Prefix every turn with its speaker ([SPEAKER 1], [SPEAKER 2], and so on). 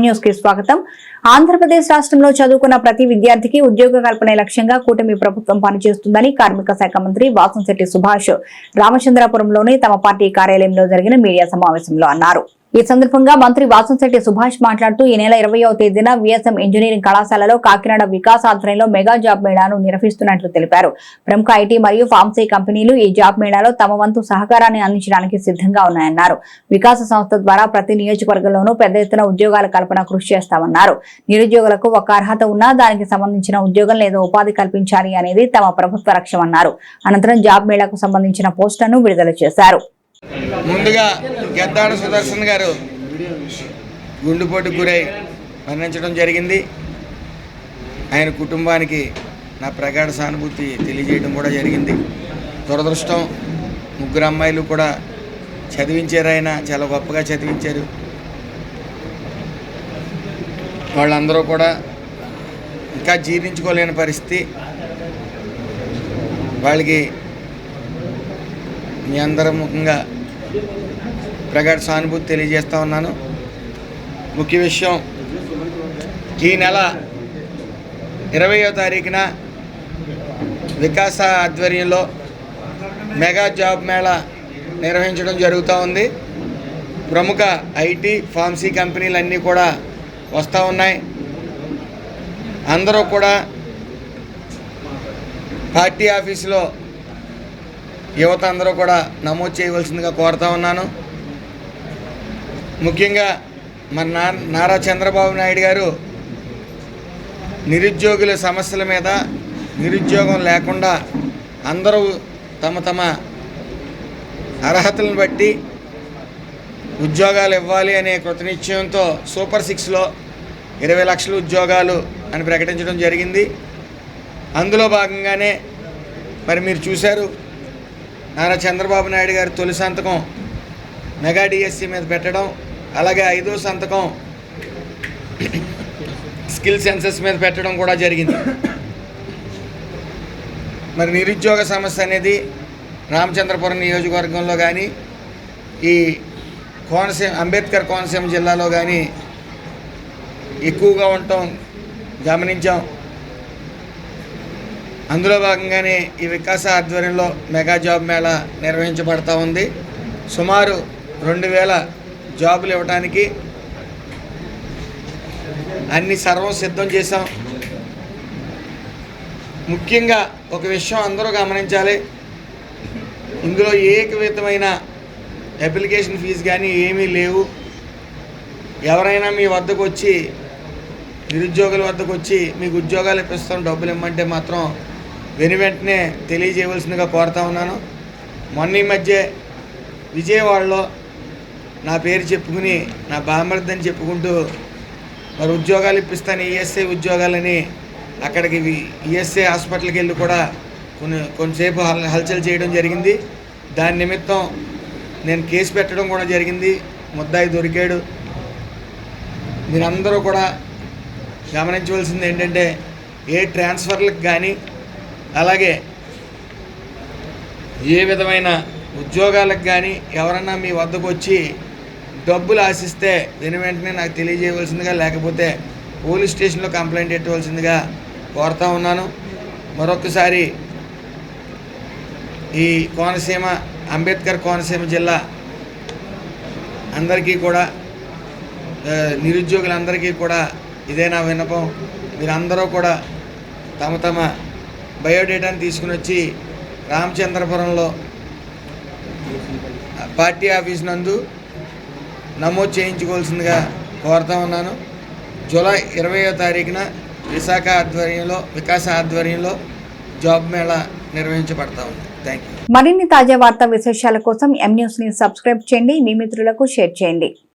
[SPEAKER 1] న్యూస్కి స్వాగతం. ఆంధ్రప్రదేశ్ రాష్ట్రంలో చదువుకున్న ప్రతి విద్యార్థికి ఉద్యోగ కల్పనే లక్ష్యంగా కూటమి ప్రభుత్వం పనిచేస్తుందని కార్మిక శాఖ మంత్రి వాసంశెట్టి సుభాష్ రామచంద్రపురంలోని తమ పార్టీ కార్యాలయంలో జరిగిన మీడియా సమావేశంలో అన్నారు. ఈ సందర్భంగా మంత్రి వాసంశెట్టి సుభాష్ మాట్లాడుతూ ఈ నెల ఇరవయో తేదీన విఎస్ఎం ఇంజనీరింగ్ కళాశాలలో కాకినాడ వికాస్ ఆధ్వర్యంలో మెగా జాబ్ మేళాను నిర్వహిస్తున్నట్లు తెలిపారు. ప్రముఖ ఐటీ మరియు ఫార్మసీ కంపెనీలు ఈ జాబ్ మేళాలో తమ వంతు సహకారాన్ని అందించడానికి సిద్ధంగా ఉన్నాయన్నారు. వికాస సంస్థ ద్వారా ప్రతి నియోజకవర్గంలోనూ పెద్ద ఎత్తున ఉద్యోగాల కల్పన కృషి చేస్తామన్నారు. నిరుద్యోగులకు ఒక అర్హత ఉన్నా దానికి సంబంధించిన ఉద్యోగం లేదా ఉపాధి కల్పించాలి అనేది తమ ప్రభుత్వ లక్ష్యమన్నారు. అనంతరం జాబ్ మేళాకు సంబంధించిన పోస్టర్ను విడుదల చేశారు.
[SPEAKER 2] ముందుగా గద్దాడ సుదర్శన్ గారు గుండుపోటు గురై మరణించడం జరిగింది. ఆయన కుటుంబానికి నా ప్రగాఢ సానుభూతి తెలియజేయడం కూడా జరిగింది. దురదృష్టం ముగ్గురు అమ్మాయిలు కూడా చదివించారు ఆయన చాలా గొప్పగా చదివించారు. వాళ్ళందరూ కూడా ఇంకా జీర్ణించుకోలేని పరిస్థితి. వాళ్ళకి మీ అందరం ముఖంగా ప్రగాఢ సానుభూతి తెలియజేస్తూ ఉన్నాను. ముఖ్య విషయం ఈ నెల ఇరవయో తారీఖున వికాస ఆధ్వర్యంలో మెగా జాబ్ మేళా నిర్వహించడం జరుగుతూ ఉంది. ప్రముఖ ఐటీ ఫార్మసీ కంపెనీలు అన్నీ కూడా వస్తూ ఉన్నాయి. అందరూ కూడా పార్టీ ఆఫీసులో యువత అందరూ కూడా నమోదు చేయవలసిందిగా కోరుతా ఉన్నాను. ముఖ్యంగా మన నా నారా చంద్రబాబు నాయుడు గారు నిరుద్యోగుల సమస్యల మీద నిరుద్యోగం లేకుండా అందరూ తమ తమ అర్హతలను బట్టి ఉద్యోగాలు ఇవ్వాలి అనే కృతనిశ్చయంతో సూపర్ సిక్స్లో ఇరవై లక్షల ఉద్యోగాలు అని ప్రకటించడం జరిగింది. అందులో భాగంగానే మరి మీరు చూశారు నారా చంద్రబాబు నాయుడు గారి తొలి సంతకం మెగా డిఎస్సి మీద పెట్టడం అలాగే ఐదో సంతకం స్కిల్ సెన్సెస్ మీద పెట్టడం కూడా జరిగింది. మరి నిరుద్యోగ సమస్య అనేది రామచంద్రపురం నియోజకవర్గంలో కానీ ఈ కోనసీమ అంబేద్కర్ కోనసీమ జిల్లాలో కానీ ఎక్కువగా ఉండటం గమనించాం. అందులో భాగంగానే ఈ వికాస ఆధ్వర్యంలో మెగా జాబ్ మేళా నిర్వహించబడతా ఉంది. సుమారు రెండు వేల జాబులు ఇవ్వడానికి అన్ని సర్వం సిద్ధం చేశాం. ముఖ్యంగా ఒక విషయం అందరూ గమనించాలి. ఇందులో ఏకవితమైన అప్లికేషన్ ఫీజు కానీ ఏమీ లేవు. ఎవరైనా మీ వద్దకు వచ్చి నిరుద్యోగుల వద్దకు వచ్చి మీకు ఉద్యోగాలు ఇప్పిస్తాం డబ్బులు ఇమ్మంటే మాత్రం వెను వెంటనే తెలియజేయవలసిందిగా కోరుతా ఉన్నాను. మొన్న ఈ మధ్య విజయవాడలో నా పేరు చెప్పుకుని నా బామర్దని చెప్పుకుంటూ మరి ఉద్యోగాలు ఇప్పిస్తాను ఈఎస్ఐ ఉద్యోగాలని అక్కడికి ఈఎస్ఐ హాస్పిటల్కి వెళ్ళి కూడా కొన్ని కొంతసేపు హల్ హల్చల్ చేయడం జరిగింది. దాని నిమిత్తం నేను కేసు పెట్టడం కూడా జరిగింది. ముద్దాయి దొరికాడు. మీరందరూ కూడా గమనించవలసింది ఏంటంటే ఏ ట్రాన్స్ఫర్లకు కానీ అలాగే ఏ విధమైన ఉద్యోగాలకు కానీ ఎవరన్నా మీ వద్దకు వచ్చి డబ్బులు ఆశిస్తే దీని వెంటనే నాకు తెలియజేయవలసిందిగా లేకపోతే పోలీస్ స్టేషన్లో కంప్లైంట్ పెట్టవలసిందిగా కోరుతా ఉన్నాను. మరొకసారి ఈ కోనసీమ అంబేద్కర్ కోనసీమ జిల్లా అందరికీ కూడా నిరుద్యోగులందరికీ కూడా ఇదే నా విన్నపం. మీరందరూ కూడా తమ తమ బయోడేటాను తీసుకుని వచ్చి రామచంద్రపురంలో పార్టీ ఆఫీస్ నందు నమోదు చేయించుకోవాల్సిందిగా కోరుతా ఉన్నాను. జూలై ఇరవయో తారీఖున విశాఖ ఆధ్వర్యంలో వికాస ఆధ్వర్యంలో జాబ్ మేళా నిర్వహించబడతా ఉంది. థ్యాంక్ యూ
[SPEAKER 1] మరిన్ని తాజా వార్తా విశేషాల కోసం ఎం న్యూస్ని సబ్స్క్రైబ్ చేయండి. మీ మిత్రులకు షేర్ చేయండి.